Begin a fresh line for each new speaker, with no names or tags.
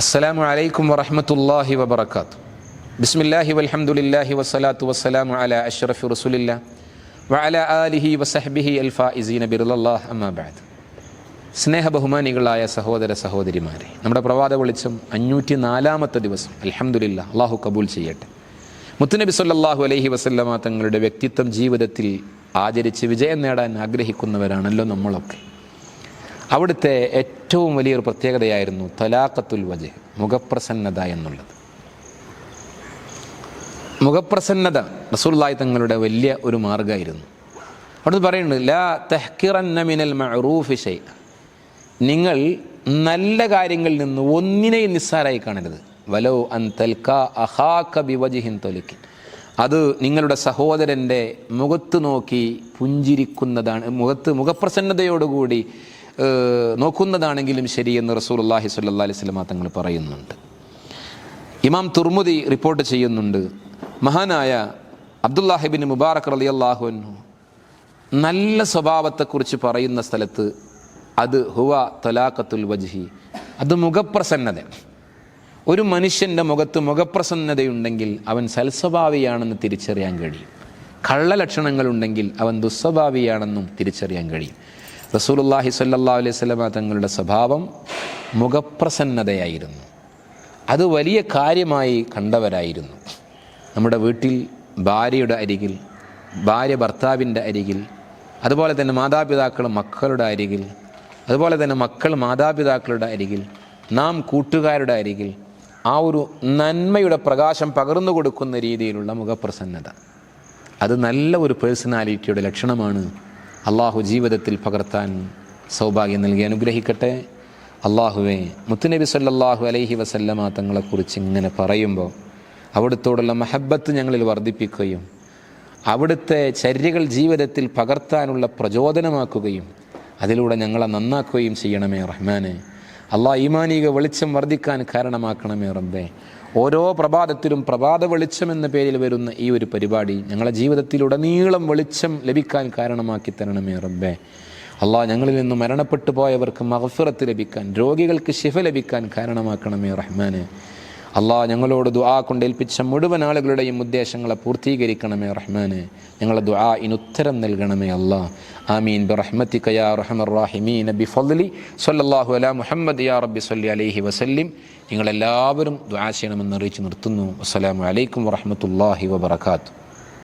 അസ്സലാമു അലൈക്കും വറഹമത്തല്ലാഹി വബർക്കാത്തു ബിസ്മില്ലാഹി വൽഹമുല്ലാഹി വസ്സലാത്തു വസ്സലാമു അല അഷ്റഫ് റസുലില്ല വഅല ആലിഹി വസഹബിഹി അൽഫാ ഇസീന ബിറുലല്ലാഹ് അമ്മാബാദ് സ്നേഹ ബഹുമാനികളായ സഹോദര സഹോദരിമാരെ നമ്മുടെ പ്രവാദ വെളിച്ചം അഞ്ഞൂറ്റി നാലാമത്തെ ദിവസം. അലഹമുല്ല അള്ളാഹു കബൂൽ ചെയ്യട്ടെ. മുത്തുനബി സല്ലാഹു അലൈഹി വസല്ലമ തങ്ങളുടെ വ്യക്തിത്വം ജീവിതത്തിൽ ആചരിച്ച് വിജയം നേടാൻ ആഗ്രഹിക്കുന്നവരാണല്ലോ നമ്മളൊക്കെ. അവിടുത്തെ ഏറ്റവും വലിയൊരു പ്രത്യേകതയായിരുന്നു തലാഖത്തുൽ വജഹ് മുഖപ്രസന്നത എന്നുള്ളത്. മുഖപ്രസന്നത റസൂല്ലായി തങ്ങളുടെ വലിയ ഒരു മാർഗമായിരുന്നു അവിടുന്ന് പറയുന്നുണ്ട് ലാ തെഹ്കിറന്ന മിനൽ മഅറൂഫി നിങ്ങൾ നല്ല കാര്യങ്ങളിൽ നിന്ന് ഒന്നിനെയും നിസ്സാരായി കാണരുത്. വലോ അൻ തൽക്ക അഹാക്ക ബിവജിഹിൻ തൊലിക്കിൻ. അത് നിങ്ങളുടെ സഹോദരന്റെ മുഖത്ത് നോക്കി പുഞ്ചിരിക്കുന്നതാണ് മുഖത്ത് മുഖപ്രസന്നതയോടുകൂടി നോക്കുന്നതാണെങ്കിലും ശരിയെന്ന് റസൂൽ അള്ളാഹി സ്വല്ലാ അലൈഹി സ്വലമ തങ്ങൾ പറയുന്നുണ്ട്. ഇമാം തുർമുദി റിപ്പോർട്ട് ചെയ്യുന്നുണ്ട് മഹാനായ അബ്ദുല്ലാഹിബിൻ മുബാറക് അലി അള്ളാഹുനു നല്ല സ്വഭാവത്തെക്കുറിച്ച് പറയുന്ന സ്ഥലത്ത് അത് ഹുവ തലാഖത്തുൽ വജ്ഹി അത് മുഖപ്രസന്നത. ഒരു മനുഷ്യന്റെ മുഖത്ത് മുഖപ്രസന്നതയുണ്ടെങ്കിൽ അവൻ സൽസ്വഭാവിയാണെന്ന് തിരിച്ചറിയാൻ കഴിയും. കള്ളലക്ഷണങ്ങളുണ്ടെങ്കിൽ അവൻ ദുസ്വഭാവിയാണെന്നും തിരിച്ചറിയാൻ കഴിയും. റസൂലുള്ളാഹി സല്ലാ അലൈഹി സ്വലമ തങ്ങളുടെ സ്വഭാവം മുഖപ്രസന്നതയായിരുന്നു. അത് വലിയ കാര്യമായി കണ്ടവരായിരുന്നു. നമ്മുടെ വീട്ടിൽ ഭാര്യയുടെ അരികിൽ ഭാര്യ ഭർത്താവിന്റെ അരികിൽ അതുപോലെ തന്നെ മാതാപിതാക്കൾ മക്കളുടെ അരികിൽ അതുപോലെ തന്നെ മക്കൾ മാതാപിതാക്കളുടെ അരികിൽ നാം കൂട്ടുകാരുടെ അരികിൽ ആ ഒരു നന്മയുടെ പ്രകാശം പകർന്നു കൊടുക്കുന്ന രീതിയിലുള്ള മുഖപ്രസന്നത. അത് നല്ല ഒരു പേഴ്സണാലിറ്റിയുടെ ലക്ഷണമാണ് അള്ളാഹു ജീവിതത്തിൽ പകർത്താൻ സൗഭാഗ്യം നൽകി അനുഗ്രഹിക്കട്ടെ. അള്ളാഹുവെ മുത്തുനബി സല്ലാഹു അലൈഹി വസല്ലമ തങ്ങളെക്കുറിച്ച് ഇങ്ങനെ പറയുമ്പോൾ അവിടുത്തോടുള്ള മഹബത്ത് ഞങ്ങളിൽ വർദ്ധിപ്പിക്കുകയും അവിടുത്തെ ചര്യകൾ ജീവിതത്തിൽ പകർത്താനുള്ള പ്രചോദനമാക്കുകയും അതിലൂടെ ഞങ്ങളെ നന്നാക്കുകയും ചെയ്യണമേ റഹ്മാനെ. അള്ളാഹ് ഈമാനിക വെളിച്ചം വർദ്ധിക്കാൻ കാരണമാക്കണമേ റബ്ബേ. ഓരോ പ്രഭാതത്തിലും പ്രഭാത വെളിച്ചം എന്ന പേരിൽ വരുന്ന ഈ ഒരു പരിപാടി ഞങ്ങളുടെ ജീവിതത്തിലുടനീളം വെളിച്ചം ലഭിക്കാൻ കാരണമാക്കി തരണമേ റബ്ബേ. അള്ളാഹ് ഞങ്ങളിൽ നിന്ന് മരണപ്പെട്ടു പോയവർക്ക് മഹഫിറത്ത് ലഭിക്കാൻ രോഗികൾക്ക് ശിഫ ലഭിക്കാൻ കാരണമാക്കണമേ റഹ്മാനെ. അള്ളാഹ് ഞങ്ങളോട് ദുആ കൊണ്ട് ഏൽപ്പിച്ച മുഴുവൻ ആളുകളുടെയും ഉദ്ദേശങ്ങളെ പൂർത്തീകരിക്കണമേ റഹ്മാന്. ഞങ്ങളെ ദുആ ഇനുത്തരം നൽകണമേ അള്ളാഹ് ആമീൻ. ബിറഹ്മത്തിക യാ റഹ്മർ റാഹിമീൻ ബിഫദ്ലി സ്വല്ലല്ലാഹു അലാ മുഹമ്മദ് യാ റബ്ബി സല്ലി അലൈഹി വസല്ലിം. നിങ്ങളെല്ലാവരും ദുആ ചെയ്യണമെന്ന് അറിയിച്ച് നിർത്തുന്നു. അസ്സലാമു അലൈക്കും വറഹ്മത്തുള്ളാഹി വബറകാതുഹു.